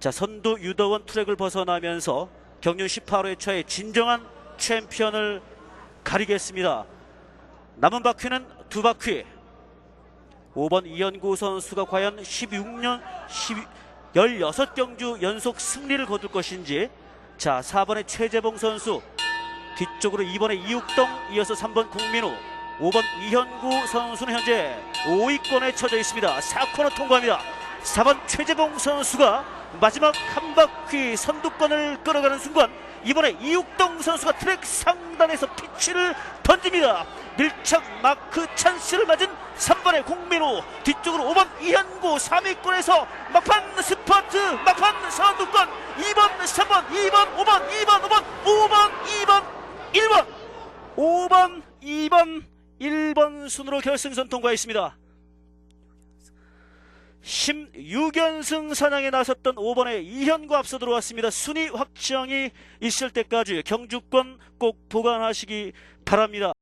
자, 선두 유더원 트랙을 벗어나면서 경륜 18회차의 진정한 챔피언을 가리겠습니다. 남은 바퀴는 두 바퀴. 5번 이현구 선수가 과연 16년 12, 16경주 연속 승리를 거둘 것인지. 자 4번의 최재봉 선수. 뒤쪽으로 2번의 이육동 이어서 3번 국민우. 5번 이현구 선수는 현재 5위권에 처져 있습니다. 4코너 통과합니다 4번 최재봉 선수가 마지막 한 바퀴 선두권을 끌어가는 순간 이번에 이육동 선수가 트랙 상단에서 피치를 던집니다. 밀착 마크 찬스를 맞은 3번의 공민호 뒤쪽으로 5번 이현구 3위권에서 막판 스퍼트 막판 선두권. 2번 3번 2번 5번 2번 5번 5번 2번 1번. 5번 2번 1번 순으로 결승선 통과했습니다 16연승 사냥에 나섰던 5번의 이현구 앞서 들어왔습니다. 순위 확정이 있을 때까지 경주권 꼭 보관하시기 바랍니다.